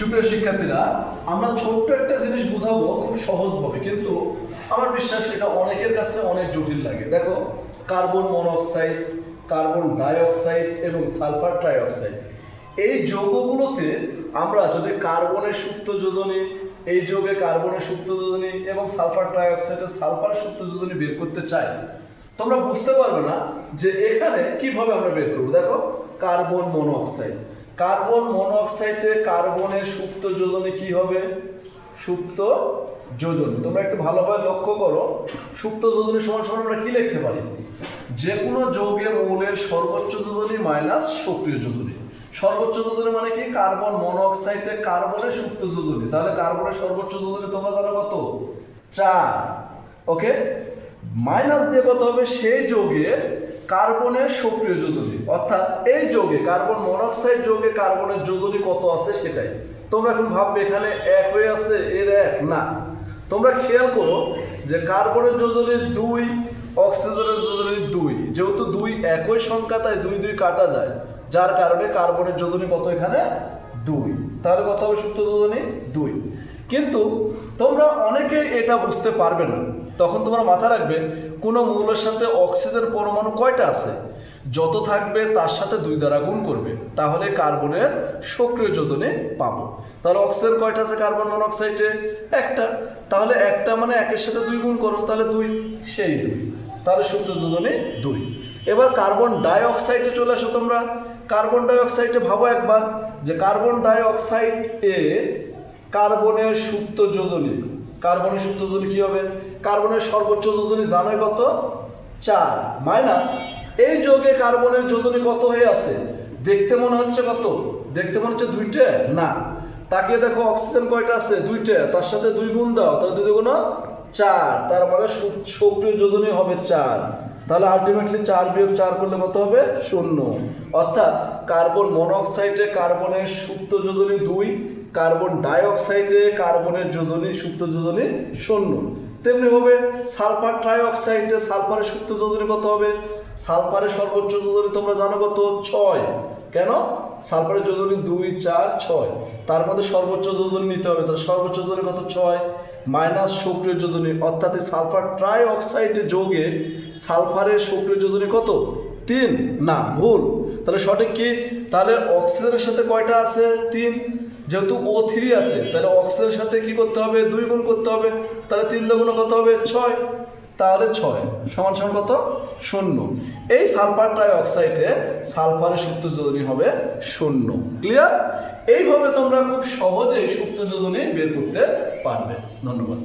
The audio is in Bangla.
সুপ্রিয় শিক্ষার্থীরা, আমরা ছোট্ট একটা জিনিস বুঝাবো খুব সহজভাবে, কিন্তু আমার বিশ্বাস এটা অনেকের কাছে অনেক জটিল লাগে। দেখো, কার্বন মনোক্সাইড, কার্বন ডাইঅক্সাইড এবং সালফার ট্রাইঅক্সাইড। এই যৌগগুলোতে আমরা যদি কার্বনের সুপ্ত যোজনী, এই যৌগে কার্বনের সুপ্ত যোজনী এবং সালফার ট্রাইঅক্সাইডের সালফার সুপ্ত যোজনী বের করতে চাই, তোমরা বুঝতে পারবে না যে এখানে কীভাবে আমরা বের করব। দেখো, কার্বন মনোঅক্সাইড কার্বন মনোঅক্সাইডে কার্বনের সুপ্ত যোজনে কি হবে? সুপ্ত যোজনী। তোমরা একটু ভালোভাবে লক্ষ্য করো। সুপ্ত যোজনী সমান সমান আমরা কি লিখতে পারি? যে কোনো যৌগের মৌলের সর্বোচ্চ যোজনী মাইনাস সক্রিয় যোজনী। সর্বোচ্চ যোজনী মানে কি? কার্বন মনোঅক্সাইডে কার্বনের সুপ্ত যোজনী। তাহলে কার্বনের সর্বোচ্চ যোজনী তোমরা জানো কত? চার। ওকে? মাইনাস দিয়ে কত হবে? সেই যৌগে কার্বনের সক্রিয় যোজনী অর্থাৎ এই যৌগে, কার্বন মনোক্সাইড যৌগে কার্বনের যোজনী কত আছে সেটাই। তোমরা এখন ভাববে এখানে এক হয়ে আছে, এর এক, না। তোমরা খেয়াল করো যে কার্বনের যোজনী দুই, অক্সিজেনের যোজনী দুই। যেহেতু দুই একই সংখ্যা, তাই দুই দুই কাটা যায়। যার কারণে কার্বনের যোজনী কত এখানে? দুই। তাহলে কত হবে সুপ্ত যোজনী দুই। কিন্তু তোমরা অনেকে এটা বুঝতে পারবে না। তখন তোমরা মাথা রাখবে, কোনো মৌলের সাথে অক্সিজেন পরমাণু কয়টা আছে? যত থাকবে, তার সাথে দুই দ্বারা গুণ করবে। তাহলে কার্বনের সক্রিয় যোজনে পাবো। তাহলে অক্সিজেন কয়টা আছে কার্বন মনোক্সাইডে? একটা। তাহলে একটা মানে একের সাথে দুই গুণ করো, তাহলে দুই, সেই দুই। তাহলে সুপ্ত যোজনে দুই। এবার কার্বন ডাই অক্সাইডে চলে আসো তোমরা। কার্বন ডাই অক্সাইডে ভাবো একবার যে কার্বন ডাই অক্সাইড এ কার্বনের সুপ্ত যোজনী কার্বনের শুদ্ধ যোজনী কি হবে? কার্বনের সর্বোচ্চ যোজনী জানে কত? চার। মাইনাস, এই যোগে কার্বনের যোজনী কত হয়ে আছে? দেখতে মনে হচ্ছে কত? দেখতে মনে হচ্ছে দুইটে? না। তাকে দেখো, অক্সিজেন কয়টা আছে? দুইটে। তার সাথে দুই গুণ দাও, তাহলে দুই গুণ চার। তারপরে মানে সক্রিয় যোজনী হবে চার। তাহলে আলটিমেটলি চার বিয়োগ চার করলে কত হবে? শূন্য। অর্থাৎ কার্বন মনোক্সাইডে কার্বনের সুপ্ত যোজনী দুই কার্বন ডাইঅক্সাইডে কার্বনের যোজনী, সুপ্ত যোজনী শূন্য। তেমনিভাবে সালফার ট্রাইঅক্সাইডে সালফারের সুপ্ত যোজনী কত হবে? সালফারের সর্বোচ্চ যোজনী তোমরা জানো কত? ছয়। কেন? সালফারের যোজনী দুই, চার, ছয়। তার মধ্যে সর্বোচ্চ যোজনী নিতে হবে। তাহলে সর্বোচ্চ যোজনী কত? ছয়। মাইনাস সক্রিয় যোজনী। অর্থাৎ সালফার ট্রাই অক্সাইড যোগে সালফারের সক্রিয় যোজনী কত? তিন। না, ভুল। তাহলে সঠিক কি? তাহলে অক্সিজেনের সাথে কয়টা আছে? তিন। যেহেতু ও থ্রি আছে, তাহলে অক্সিজেনের সাথে কি করতে হবে? দুই গুণ করতে হবে। তাহলে তিন দুগুণ কত হবে? ছয়। তাহলে ছয়। সমান সমান কত? শূন্য। এই সালফার ট্রাই অক্সাইডে সালফারের সুপ্ত যোজনী হবে শূন্য। ক্লিয়ার এইভাবে তোমরা খুব সহজেই সুপ্ত যোজনী বের করতে পারবে। ধন্যবাদ।